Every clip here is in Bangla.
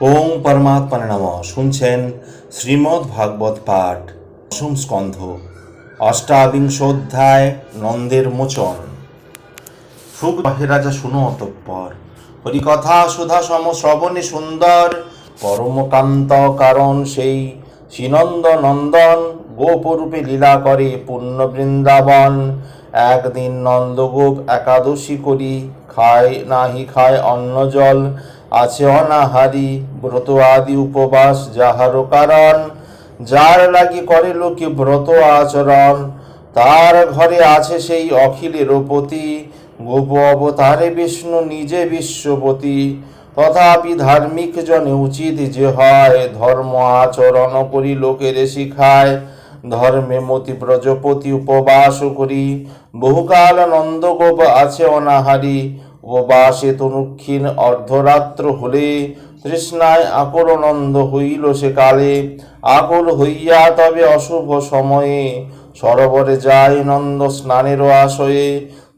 ওং পরমাত্মনে নম। শুনছেন শ্রীমদ্ ভাগবত পাঠ, দশম স্কন্ধ অষ্টাবিংশ অধ্যায়, নন্দের মোচন। সুখ রাজা শুনো অতঃপর। হরিকথা সুধা সম শ্রবণে সুন্দর, পরমকান্ত কারণ সেই শ্রীনন্দ নন্দন, গোপরূপে লীলা করে পূর্ণ বৃন্দাবন। একদিন নন্দগোপ একাদশী করি, খায় নাহি খায় অন্ন জল আছে অনাহারি ব্রত আদি উপবাস যাহারও কারণ। যার লাগি করে লোকে ব্রত আচরণ, তার ঘরে আছে সেই অখিলের পতি, গোপ অবতারে বিষ্ণু নিজে বিশ্বপতি। তথাপি ধার্মিক জনে উচিত যে হয় ধর্ম আচরণ করি লোকের শিখায়। ধর্মে মতি ব্রজপতি উপবাস করি। বহুকাল নন্দগোপ আছে অনাহারি উপবাসে তনুক্ষীণ অর্ধরাত্র হলে তৃষ্ণায় আকুল নন্দ হইল সে কালে। আকুল হইয়া তবে অশুভ সময়ে সরোবরে যায় নন্দ স্নানের আশয়ে।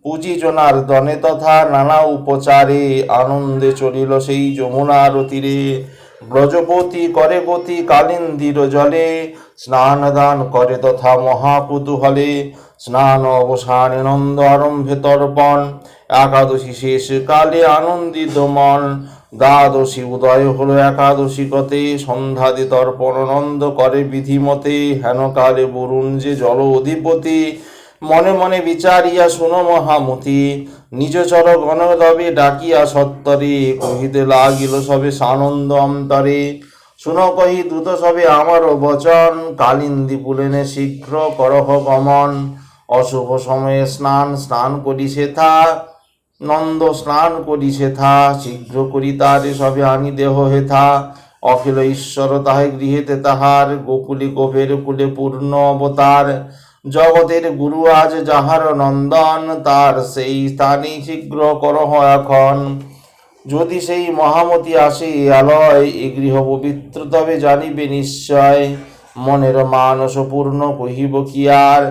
পুঁজি জনার দনে তথা নানা উপচারে আনন্দে চলিল সেই যমুনার তীরে ব্রজপতি করে গতি কালিন্দির জলে স্নান দান করে তথা মহাকুতূহলে। স্নান অবসানে নন্দ আরম্ভে তর্পণ একাদশী শেষ কালে আনন্দিত মন। দ্বাদশী উদয় হলো একাদশী কতে সন্ধ্যাদি তর্পণ নন্দ করে বিধিমতে। হেন কালে বরুণ যে জল অধিপতি। মনে মনে বিচারিয়া শুনো মহামতি। নিজ চর গণদবে ডাকিয়া সত্তরে। কহিতে লাগিল সবে সানন্দ অন্তরে। শুনো কহি দ্রুত সবে আমারও বচন। কালিন্দি পুলেনে শীঘ্র করহ গমন। অশুভ সময়ে স্নান স্নান করি সেথা। নন্দ স্নান করি সেথা, শীঘ্র করি তারে সবে আনি দেহ হেথা। অখিল ঈশ্বর তাহে গৃহেতে তাহার, গোকুলে গোপের কুলে পূর্ণ অবতার। জগতের গুরু আজ যাহার নন্দন, তার সেই স্থানে শীঘ্র করহ এখন। যদি সেই মহামতি আসে আলয়, এ গৃহ পবিত্র, তবে জানিবে নিশ্চয়, মনের মানস পূর্ণ কহিব কি আর?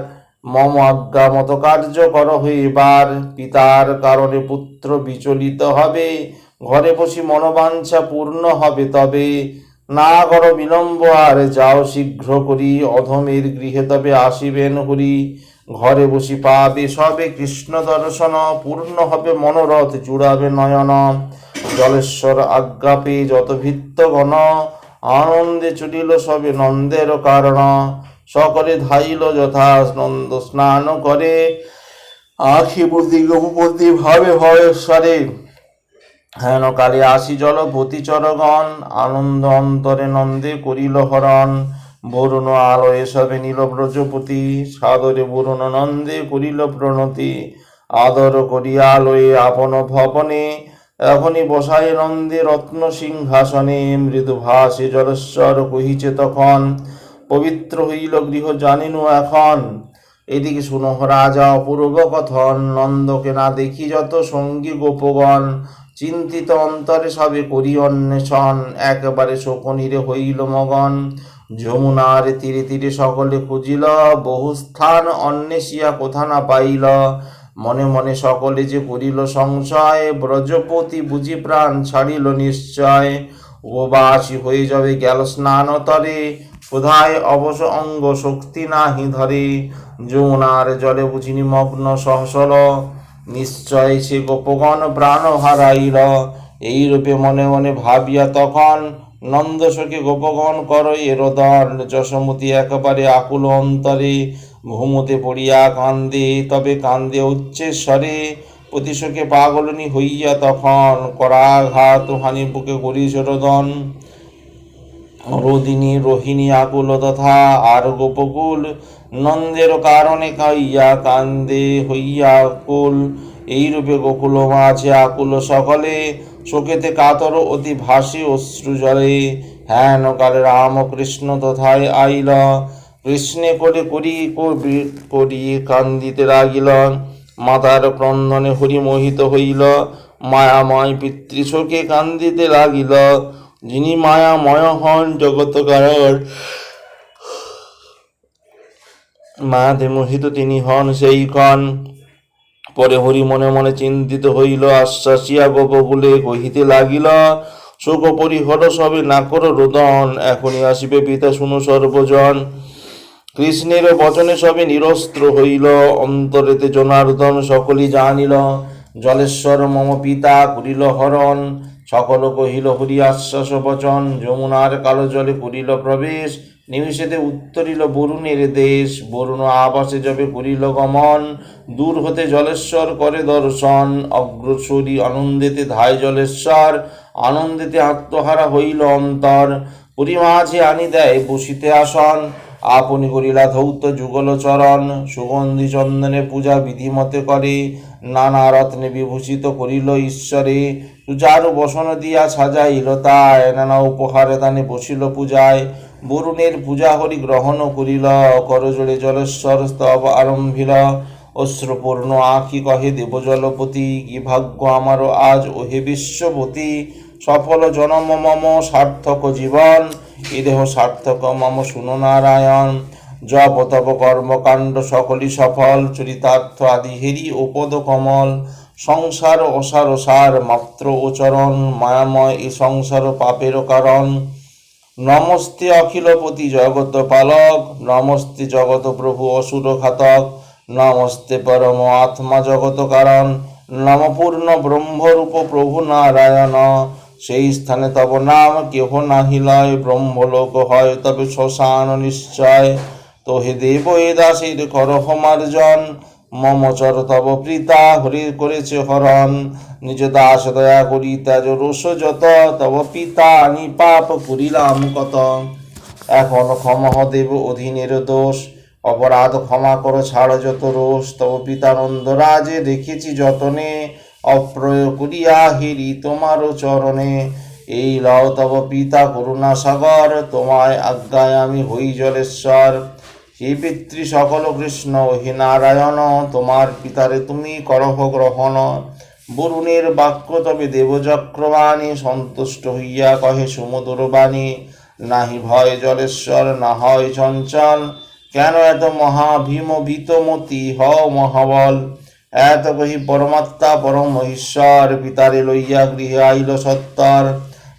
মম আজ্ঞা মত কার্য কর এবার পিতার কারণে পুত্র বিচলিত হবে। ঘরে বসি মনোবাঞ্ছা পূর্ণ হবে তবে। না কর বিলম্ব, আর যাও শীঘ্র করি। অধমের গৃহে তবে আসিবেন হরি। ঘরে বসি পাবে সবে কৃষ্ণ দর্শন, পূর্ণ হবে মনোরথ, জুড়াবে নয়ন। জলেশ্বর আজ্ঞা পেয়ে যত ভিত্তগণ আনন্দে চুটিল সবে নন্দের কারণ। সকলে ধাইল যথা নন্দ স্নান করে। আখি বুদ্ধি গোপতি ভাবে ভয়েশ্বরে হেন কালে আসি জল চরগণ, আনন্দ অন্তরে নন্দে করিল হরণ। বরুণ আলো সবে নীল ব্রজপতি, সাদরে বরুণ নন্দে করিল প্রণতি। আদর করিয়া আলোয় আপন ভবনে, এখনই বসায় নন্দে রত্ন সিংহাসনে। মৃদু ভাসে জলস্বর কহিছে তখন পবিত্র হইল গৃহ জানিনু এখন। এদিকে শুনো রাজা অপূর্ব কথন, নন্দকে না দেখি যত সঙ্গী গোপগণ। চিন্তিত অন্তরে সবে করি অন্বেষণ, একেবারে শোকনীরে হইল মগন। যমুনার তীরে তীরে সকলে খুঁজিল, বহু স্থান অন্বেষিয়া কোথা না পাইল। মনে মনে সকলে যে করিল সংশয়, ব্রজপতি বুঝি প্রাণ ছাড়িল নিশ্চয়। ও উপবাসী হয়ে যাবে গেল স্নান কোথায় অবশ অঙ্গ শক্তি নাহি ধরে, যমুনার জলে বুঝি নিমগ্ন সহসল। নিশ্চয় সে গোপগণ প্রাণ হারাইল। এই রূপে মনে মনে ভাবিয়া তখন নন্দশোকে গোপগণ কর এরোদন যশমতি একেবারে আকুল অন্তরে ভূমতে পড়িয়া কান্দে, তবে কান্দে উচ্চেশ্বরে প্রতিশোকে পাগলনি হইয়া তখন করাঘাত হানি বুকে করি রোদন। রোদিনী, রোহিণী আকুল তথা আর গোপকুল, নন্দের কারণে কাইয়া কান্দে হইয়া কুল। এইরূপে গোকুল মাঝে আকুল সকলে, শোকেতে কাতর অতি ভাসি অশ্রু জলে। হেন কালে রামকৃষ্ণ তথায় আইল, কৃষ্ণে করে করি করি- কান্দিতে লাগিল। মাতার ক্রন্দনে হরি মোহিত হইল, মায়াময় পিতৃশোকে কান্দিতে লাগিল। যিনি মায়াময় হন জগৎ কারণ মায়াতে মোহিত তিনি হন সেই ক্ষণ পরে হরি মনে মনে চিন্তিত হইল, আশ্বাসিয়া গোপকুলে কহিতে লাগিল শোক পরিহর সবে, না করো রোদন, এখনই আসিবে পিতা শুনো সর্বজন। কৃষ্ণের বচনে সবে নিরস্ত্র হইল, অন্তরেতে জনার্দন সকলই জানিল, জলেশ্বর মম পিতা করিল হরণ সকল কহিল হরি আশ্বাস বচন যমুনার কালো জলে করিল প্রবেশ, নিমিষেতে উত্তরিল বরুণের দেশ, বরুণ আবাসে যাবে করিল গমন, দূর হতে জলেশ্বর করে দর্শন, অগ্রসরী আনন্দেতে ধায় জলেশ্বর, আনন্দেতে আত্মহারা হইল অন্তর পুরী মাঝে আনি দেয় বসিতে আসন, আপনি করিলা ধৌত যুগল চরণ, সুগন্ধি চন্দনে পূজা বিধিমতে করে নানা রত্নে বিভূষিত করিল ঈশ্বরে। পূজারু বসন দিয়া সাজাইল তাই, নানা উপহারে দানে বসিল পূজায়। বরুণের পূজা হরি গ্রহণ করিল, করজোড়ে জলেশ্বর স্তব আরম্ভিল। অশ্রপূর্ণ আঁখি কহে দেবজলপতি কি ভাগ্য আমারও আজ, ওহে বিশ্বপতি সফল জনম মম, সার্থক জীবন। এ দেহ সার্থক, মম শুনো নারায়ণ। জপ তপ কর্মকাণ্ড সকলই সফল, চরিতার্থ আদি হেরি ও পদ কমল। সংসার অসার সার মাত্র ওচরণ মায়াময় এ সংসার পাপের কারণ। নমস্তে অখিলপতি জগত পালক, নমস্তে জগত প্রভু অসুর ঘাতক, নমস্তে পরম আত্মা জগত কারণ। নমপূর্ণ ব্রহ্মরূপ প্রভু নারায়ণ, সেই স্থানে তব নাম কেহ নাহি লয়, ব্রহ্মলোক হয় তবে শ্মশান নিশ্চয়। তো হে দেব এ দাসের করহ মার্জন। মম চর তব প্রীতা, হরি করেছে হরণ। নিজ দাস দয়া করি তেজ রোষ যত, তব পিতা আনি পাপ করিলাম কত। এখন ক্ষমহ দেব অধীনের দোষ, অপরাধ ক্ষমা করো ছাড় যত রোষ। তব পিতানন্দ রাজে দেখেছি যতনে অপ্রয় করিয়া হিরি তোমারও চরণে। এই লও তব পিতা করুণা সাগর, তোমায় আজ্ঞায় আমি হই জলেশ্বর। হে পিতৃ সকল কৃষ্ণ, হে নারায়ণ, তোমার পিতারে তুমি করহ গ্রহণ। বরুণের বাক্য তবে দেবচক্রবাণী, সন্তুষ্ট হইয়া কহে সুমধুর বাণী। নাহি ভয় জলেশ্বর, না হয় চঞ্চল, কেন এত মহাভীম ভীতমতি? হ মহাবল, এত কহি পরমাত্মা, পরম ঈশ্বর পিতারে লইয়া গৃহে আইল সত্তর।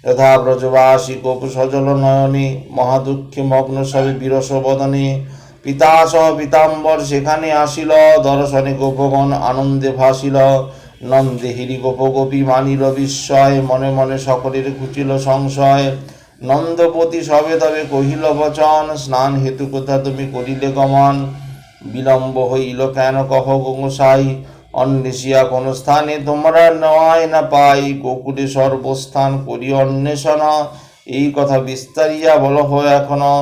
যথা ব্রজবাসী গোপ সজল নয়নে, মহাদুঃখে মগ্ন সবে বিরস বদনে। পিতা সহ পিতাম্বর সেখানে আসিল, দর্শনে গোপগণ আনন্দে ভাসিল, নন্দে হিরি গোপ গোপী মানিল বিস্ময়, মনে মনে সকলের ঘুচিল সংশয়। নন্দপতি সবে তবে কহিল, বচন, স্নান হেতু কোথা তুমি করিলে গমন। বিলম্ব হইল কেন কহ গোসাই অন্বেষিয়া কোন স্থানে তোমরা নয় না পাই, গোকুলে সর্বস্থান করি অন্বেষণ। এই কথা বিস্তারিয়া বল হয় এখনও।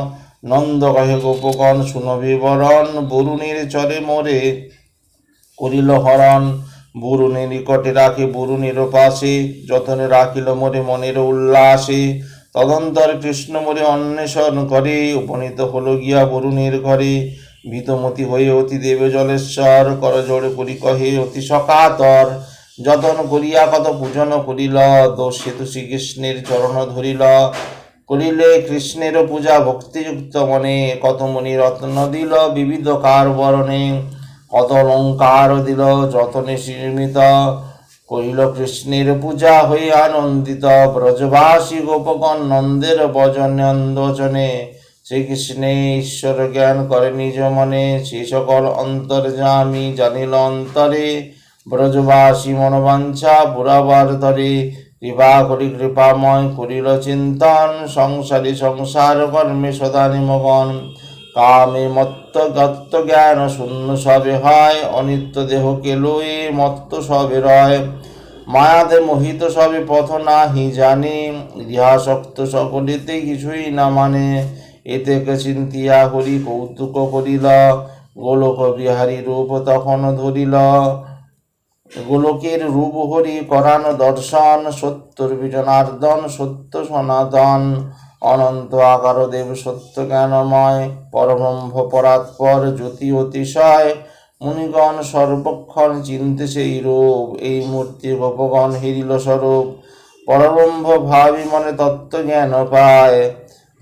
নন্দ কহে গোপগণ শুনো বিবরণ, বরুণের চরে মোরে। করিল হরণ বরুণের নিকটে রাখে বরুণের পাশে, যতনে রাখিল মোরে মনের উল্লাসে। তদন্তর কৃষ্ণ মোরে অন্বেষণ করে, উপনীত হল গিয়া বরুণের ঘরে। ভীতমতি হয়ে অতি দেবে জলেশ্বর, করজোড়ে করি কহে, অতি সকাতর, যতন করিয়া কত পূজন করিল, দোষ সেতু শ্রীকৃষ্ণের চরণ ধরিল। করিলে কৃষ্ণের পূজা ভক্তিযুক্ত মনে কত মনি রত্ন দিল, বিবিধ কার বরণে কত অলঙ্কার দিল, যতনে নির্মিত। করিল কৃষ্ণের পূজা হয়ে আনন্দিত, ব্রজবাসী গোপগণ নন্দের বচনে শ্রীকৃষ্ণে ঈশ্বর জ্ঞান করে নিজ মনে, সে সকল অন্তর্যামী জানিল অন্তরে। ব্রজবাসী মনোবাঞ্ছা পুরাবার তরে কৃপা করি কৃপাময় করিল চিন্তন, সংসারী সংসার কর্মে সদা নিমগন কামে মত্ত গত্ত জ্ঞান শূন্য সবে হয়, অনিত্য দেহকে লয়ে মত্ত সবে রয়। মায়াতে মোহিত সবে পথ না নাহি জানে, ইহাসক্ত সকলিতে কিছুই না মানে। এতে চিন্তিয়া করি, কৌতুক করিল, গোলক বিহারী রূপ তখন ধরিল। গোলকের রূপ হরি করান দর্শন, সত্যর বিজনার্দন, সত্য সনাতন। অনন্ত আকার দেব সত্য জ্ঞানময় পরব্রহ্ম পরাৎপর জ্যোতি অতিশয়। মুনিগণ সর্বক্ষণ চিনতে সেই রূপ এই মূর্তি গোপগণ হিরিল স্বরূপ। পরব্রহ্ম ভাবি মনে তত্ত্ব জ্ঞান পায়,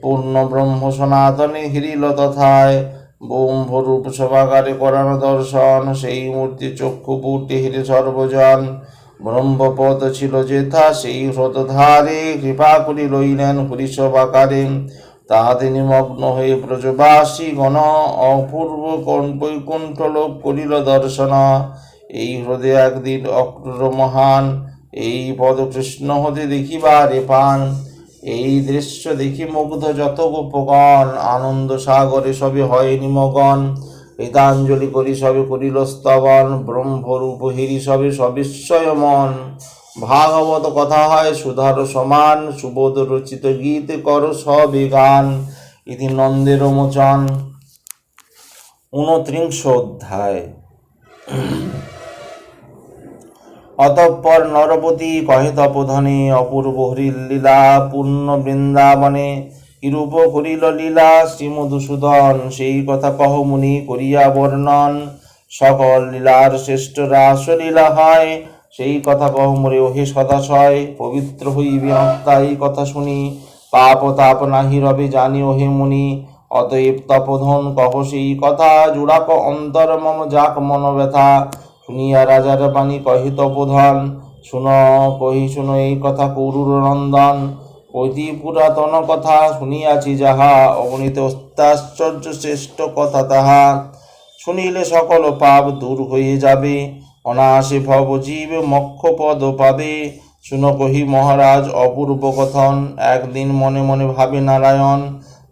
পূর্ণ ব্রহ্ম সনাতনে হিরিল তথায়। ব্রহ্মরূপ সভাগারে করানো দর্শন সেই মূর্তি চক্ষু পুটে হিরে সর্বজন। ব্রহ্মপদ ছিল যেথা, সেই হ্রদধারে কৃপা করি রইলেন হরিসবাকারে তাহাতে নিমগ্ন হয়ে ব্রজবাসী গণ অপূর্ব কোণ- বৈকুণ্ঠ লোক করিল দর্শন। এই হ্রদে একদিন অক্রুর মহান, এই পদ কৃষ্ণ হতে দেখিবারে পান। এই দৃশ্য দেখি মুগ্ধ যত গোপগণ, আনন্দ সাগরে সবে হয় নিমগন বেদাঞ্জলি করি সবে করিল স্তবন, ব্রহ্মরূপ হিরি সবে সবিস্ময় মন। ভাগবত কথা হয়, সুধার সমান, সুবোধ রচিত গীত কর সবে গান। ইতি নন্দের মোচন। ঊনত্রিংশ অধ্যায়। অতঃপর নরপতি কহে তপধনে অপূর্ব হরির লীলা পূর্ণ বৃন্দাবনে কিরূপ করিল লীলা? শ্রীমধুসূদন, সেই কথা কহ মুনি, করিয়া বর্ণন। সকল লীলার শ্রেষ্ঠ রাসলীলা হয়। সেই কথা কহ মোরে ওহে সদাশয়, পবিত্র হইবে আত্মা এই কথা শুনি। পাপ তাপ নাহি রবে জানি ওহে মুনি। অতএব তপধন কহ সেই কথা। জুড়াক অন্তর মম যাক মন ব্যথা শুনিয়া রাজার বাণী কহি তপোধন শুন, কহি শুন এই কথা কৌরুর নন্দন। অতি পুরাতন কথা শুনিয়াছি যাহা, অগণিত অত্যাশ্চর্য শ্রেষ্ঠ কথা তাহা। শুনিলে সকল পাপ দূর হয়ে যাবে, অনায়াসে ভব জীব মক্ষ পদ পাবে। শুন কহি মহারাজ, অপূর্ব কথন, একদিন মনে মনে ভাবে নারায়ণ।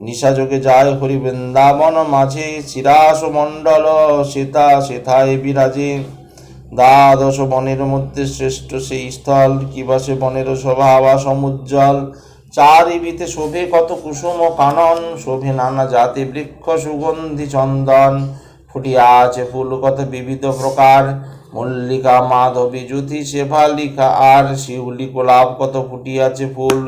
নিশাযোগে যায় হরি বৃন্দাবন মাঝে চিরাস মণ্ডল, সীতা সেথায় বিরাজে। দ্বাদশ বনের মধ্যে শ্রেষ্ঠ সেই স্থল কিবা সে বনের স্বভাবা সমুজ্জ্বল? চারিবিতে শোভে কত কুসুম কানন, শোভে নানা জাতি বৃক্ষ, সুগন্ধি, চন্দন। ফুটিয়া আছে ফুল কত বিবিধ প্রকার। মল্লিকা, মাধবী, জ্যোতি, শেফালিকা আর শিউলি, গোলাপ কত ফুটিয়াছে ফুল।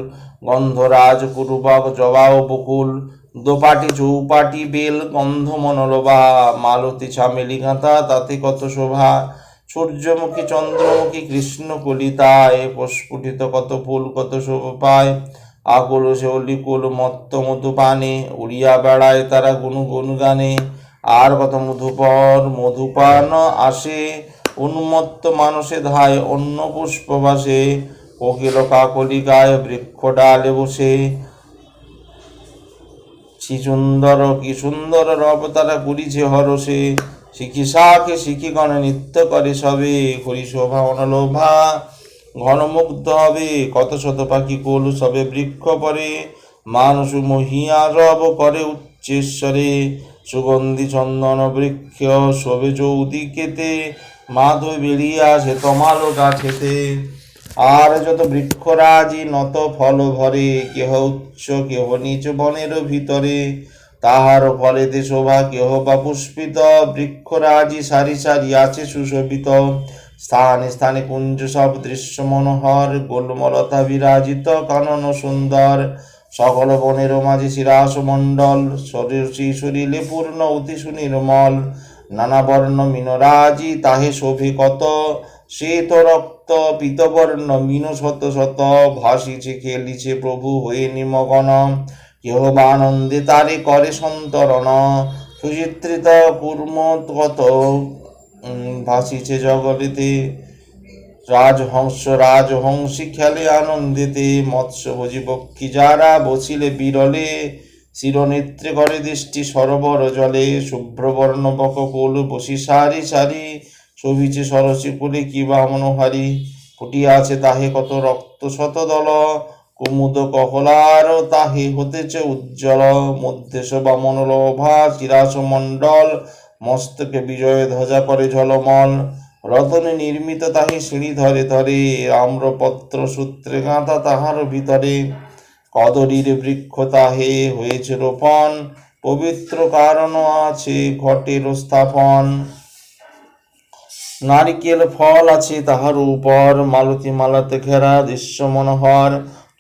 গন্ধরাজ কুরুবক জবা ও বকুল। দোপাটি, চৌপাটি, বেল গন্ধ মনোলোভা। মালতী, ছামেলি, গাঁথা, তাতে কত শোভা। সূর্যমুখী, চন্দ্রমুখী কৃষ্ণ কলিতায় প্রস্ফুটিত কত ফুল, কত শোভা পায়। আকুল শেওলি কুল, মত্ত মধু পানে, উড়িয়া বেড়ায় তারা গুনু গুন গানে। আর কত মধুপর, মধুপান আসে, উন্মত্ত মানসে ধায় অন্য পুষ্প বাসে কোকিল কাকলি গায়ে বৃক্ষ ডালে বসে। কি সুন্দর কি সুন্দর রব তারা করিছে হরসে শিখি শাখে শিখি গণে নৃত্য করে সবে, করি শোভা অনলোভা ঘনমুগ্ধ হবে, কত শত পাখি কোল সবে বৃক্ষ পরে। মানুষ মহিয়া রব করে উচ্চেশ্বরে। সুগন্ধি চন্দন বৃক্ষ শোভে চৌদিকেতে মাধব বেরিয়ে আসে তমালো গাছেতে। আর যত বৃক্ষরাজি নত ফল ভরে, কেহ উচ্চ, কেহ নিচ বনের ভিতরে। তাহার ফলেতে শোভা কেহ বা পুষ্পিত বৃক্ষরাজি সারি সারি আছে সুশোভিত। স্থানে স্থানে কুঞ্জ সব দৃশ্য মনোহর গোলমলতা বিরাজিত, কানন সুন্দর। সকল বনের মাঝে শিরাস মণ্ডল শরীর শরীরে পূর্ণ অতি সুনির্মল। নানা বর্ণ মিনরাজি তাহে শোভে কত শ্বেত রক্ত পীতবর্ণ মিন শত শত। ভাসিছে, খেলিছে প্রভু হয়ে নিমগন। কেহ বা আনন্দে তারে করে সন্তরণ, সুচিত্রিত কুর্ম কত ভাসিছে জগতেতে রাজহংস রাজহংসী খেলে আনন্দিতে, মৎস্যভোজী পক্ষী যারা বসিলে বিরলে চিরনেত্রে করে দৃষ্টি সরোবর জলে, শুভ্রবর্ণ বককুল বসি সারি সারি, শোভিছে সরসী কুলে কিবা মনোহারি ফুটিয়া আছে তাহে কত রক্ত শতদল কুমুদ কহলার তাহে হতেছে উজ্জ্বল মধ্যে শোভা মনোলোভা চিরাস মণ্ডল মস্তকে বিজয় ধ্বজা করে ঝলমল। রতনে নির্মিত তাহি সিঁড়ি ধরে ধরে, আম্রপত্র সূত্রে গাঁথা তাহার ভিতরে। কদরীর বৃক্ষ তাহে হয়েছে রোপণ, পবিত্র কারণ আছে, ঘটের স্থাপন। নারিকেল ফল আছে তাহার উপর মালতী মালাতে ঘেরা দৃশ্য মনোহর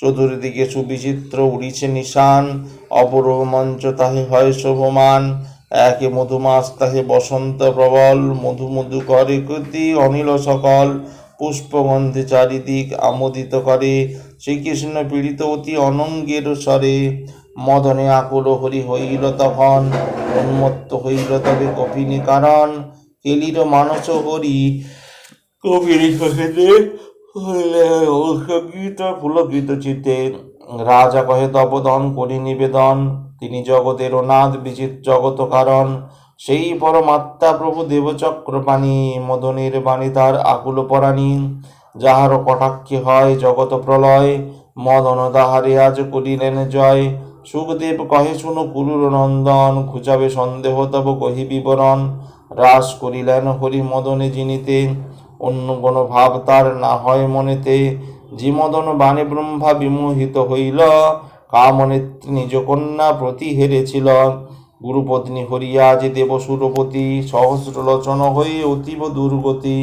চতুর্দিকে সুবিচিত্র উড়িছে নিশান অপরূপ মঞ্চ তাহে হয় শোভমান। একে মধুমাস তাহে বসন্ত প্রবল, মধু মধু করে কৃতি অনিল সকল। পুষ্পগন্ধে চারিদিক আমোদিত করে, শ্রীকৃষ্ণ পীড়িত অতি অনঙ্গের স্বরে। মদনে আকুল হরি হইল তখন, উন্মত্ত হইল তবে কপিনী কারণ। কেলির মানস হরি, কবির চিত্তে রাজা কহে তপদন করি নিবেদন। তিনি জগতের অনাথ, বিচিত জগত কারণ। সেই পরমাত্মা প্রভু দেবচক্রপাণী মদনের বাণী তার আকুল পরাণী। যাহার কটাক্ষে হয় জগত প্রলয়, মদন তাহারে আজ করিলেন জয়। সুখদেব কহে, শুনো কুরুর নন্দন, খুঁজাবে সন্দেহ তব কহি বিবরণ। রাস করিলেন হরি মদনে জিনিতে অন্য কোন ভাব তার না হয় মনেতে জিমদন বাণী ব্রহ্মা বিমোহিত হইল। কামনেত্রী নিজ কন্যা প্রতি হেরেছিল। গুরুপত্নী হরিয়া যে দেব সুরপতি সহস্র লোচন হয়ে অতীব দুর্গতি।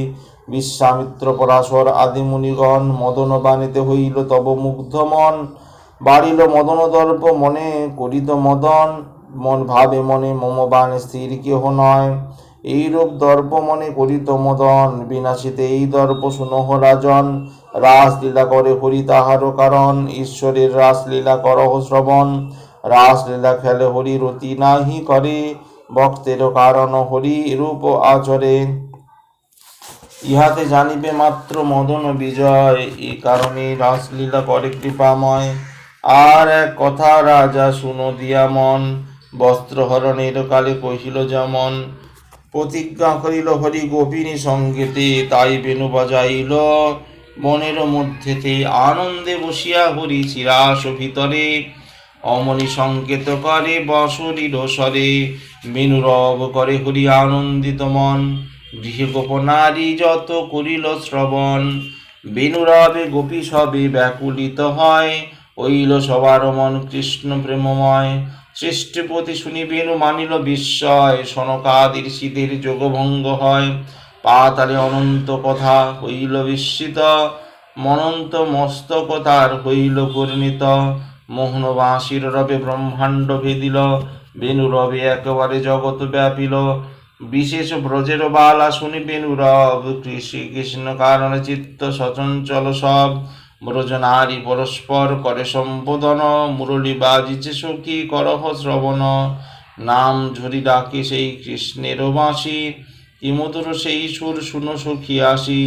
বিশ্বামিত্র পরাশর আদি মুনিগণ মদন বাণীতে হইল তব মুগ্ধ মন। বাড়িল মদন দর্প মনে করিত মদন। মন ভাবে মনে মম বাণ স্থির কেহ নয়। এইরূপ দর্প মনে করিত মদন, বিনাশিতে এই দর্প শুনহ রাজন। রাসলীলা করে হরি তাহার কারণ, ঈশ্বরের রাসলীলা করহ শ্রবণ। রাসলীলা খেলে হরি রতি নাহি করে ভক্তের কারণ হরি রূপ আচরে। ইহাতে জানিবে মাত্র মদন বিজয় এই কারণে রাসলীলা করে কৃপাময়। আর এক কথা রাজা, শুনো দিয়া মন, বস্ত্রহরণের কালে কহিল যেমন প্রতিজ্ঞা করিল, হরি গোপিনী সঙ্গেতে তাই বেনু বাজাইল। বনের মধ্যেতে আনন্দে বসিয়া হরি চিরাস ভিতরে। অমনি সংকেত করে বসরির স্বরে বেনুরব করে হরি আনন্দিত মন। গৃহে গোপনারী যত করিল শ্রবণ। বেনুরবে গোপী সবে ব্যাকুলিত হয়। হইল সবার মন কৃষ্ণ প্রেমময়। সৃষ্টিপতি শুনি বেনু মানিল বিস্ময় সনকাদির শীতের যোগভঙ্গ হয়। পাতালে অনন্ত কথা হইল বিস্মিত, মনন্ত মস্তক তার হইল পরিণীত। বাঁশির রবে ব্রহ্মাণ্ড ভেদিল বেনু রবে একেবারে জগৎ ব্যাপিল। বিশেষ ব্রজের বালা শুনি বেনু রব, কৃষি কৃষ্ণ কারণে চিত্ত সচঞ্চল সব। ব্রজ নারী পরস্পর করে সম্বোধন, মুরলী বাজিছে সখী, করহ শ্রবণ। নাম ঝরি ডাকে সেই কৃষ্ণের বাঁশি কি মধুর সেই সুর শুনো সখী আসি।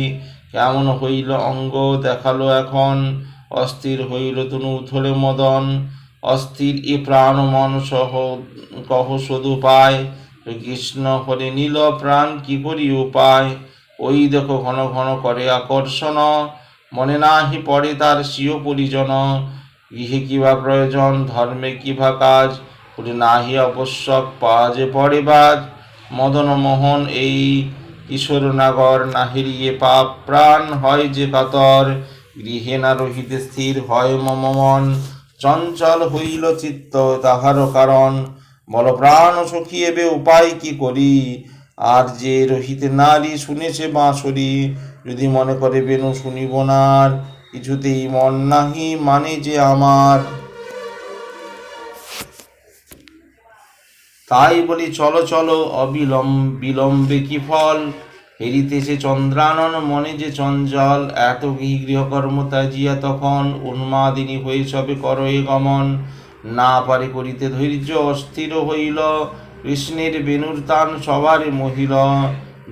কেমন হইল অঙ্গ দেখাল এখন, অস্থির হইল তনু উথলে মদন। অস্থির এ প্রাণ মন সহ কহ শুধু পায়, কৃষ্ণ হরে নীল প্রাণ কি করি উপায়? ওই দেখো ঘন ঘন করে আকর্ষণ মনে নাহি পড়ে তার স্বীয় পরিজন। গৃহে কিবা প্রয়োজন, ধর্মে কিবা কাজ? বলে নাহি আবশ্যক পাওয়া যে পড়ে বাজ। মদন মোহন এই কিশোর নাগর নাহিরিয়ে পাপ প্রাণ হয় যে কাতর। গৃহে না রহিতে স্থির হয় মম মন। চঞ্চল হইল চিত্ত তাহারও কারণ। বল প্রাণ সখিয়েবে উপায় কি করি? আর যে রহিতে নারী শুনেছে বাঁশরি। যদি মনে করে বেনু শুনিব না আর, কিছুতেই মন নাহি মানে যে আমার। তাই বলি, চলো চলো, অবিলম্ব, বিলম্বে কি ফল? হেরিতেছে চন্দ্রানন, মনে যে চঞ্চল, এত গৃহ গৃহকর্ম ত্যাজিয়া তখন? উন্মাদিনী হয়ে সবে করয়ে গমন। না পারে করিতে ধৈর্য, অস্থির হইল, কৃষ্ণের বেনুর তান সবারে মহিল।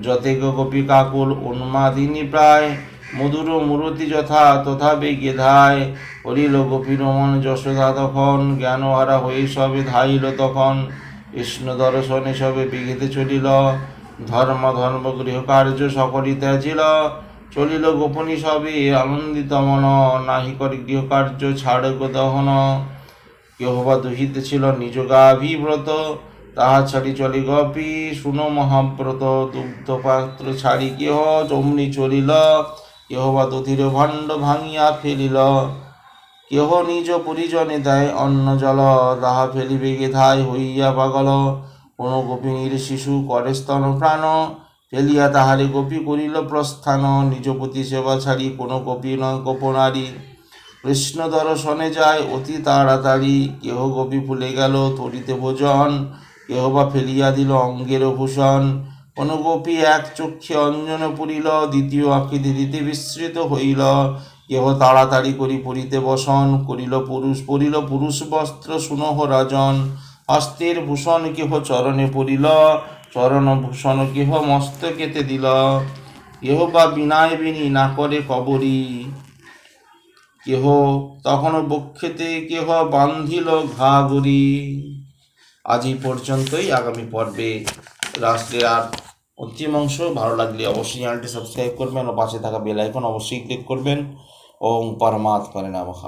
যতেক গোপী কাকুল উন্মাদিনী প্রায়, মধুর মূরতি যথা তথা বেগে ধায় হরিল গোপীর মন যশোদা তখন জ্ঞান হারা হয়ে সবে ধাইল তখন। কৃষ্ণ দর্শনে সবে বিঘিতে চলিল। ধর্ম ধর্ম গৃহ কার্য সকলই ত্যাজিল। চলিল গোপনী সবে আনন্দিত মন, নাহি করি গৃহ কার্য ছাড় দহন। কেহ বা দুহিতেছিল নিজ গাভিব্রত। তাহা ছাড়ি চলি গপি, শুনো মহাব্রত দুগ্ধ পাত্র ছাড়ি কেহ, চমনি চলিল কেহ বা দধির ভাণ্ড ভাঙিয়া ফেলিল। কেহ নিজ পরিজনে দেয় অন্ন জল, তাহা ফেলিবে গেধায় হইয়া পাগল। কোন গোপিনীর শিশু করে স্তন প্রাণ, ফেলিয়া তাহারে গোপী করিল প্রস্থান। নিজ প্রতি সেবা ছাড়ি কোনো গোপী নয় গোপনারী কৃষ্ণ দর্শনে যায় অতি তাড়াতাড়ি, কেহ গোপী ভুলে গেল তরিতে ভোজন। কেহ বা ফেলিয়া দিল অঙ্গের ভূষণ। কোন গোপী এক চক্ষে অঞ্জন পুরিল, দ্বিতীয় আঁকিতে দিতে বিস্মৃত হইল। কেহ তাড়াতাড়ি করি পরিতে বসন, করিল পুরুষ, পরিল পুরুষ বস্ত্র, সুনহ রাজন। হস্তের ভূষণ কেহ চরণে পড়িল চরণ ভূষণ কেহ মস্তকেতে দিল। কেহ বা বিনায় বিনি না করে কবরি। কেহ তখন বক্ষেতে, কেহ বান্ধিল ঘাগরি। আজ এই পর্যন্তই। আগামী পর্বে রাষ্ট্রের অন্তিম অংশ। ভালো লাগলে অবশ্যই চ্যানেলটি সাবস্ক্রাইব করবেন ও পাশে থাকা বেল আইকন অবশ্যই ক্লিক করবেন। ওম পরমাত্মা নমঃ।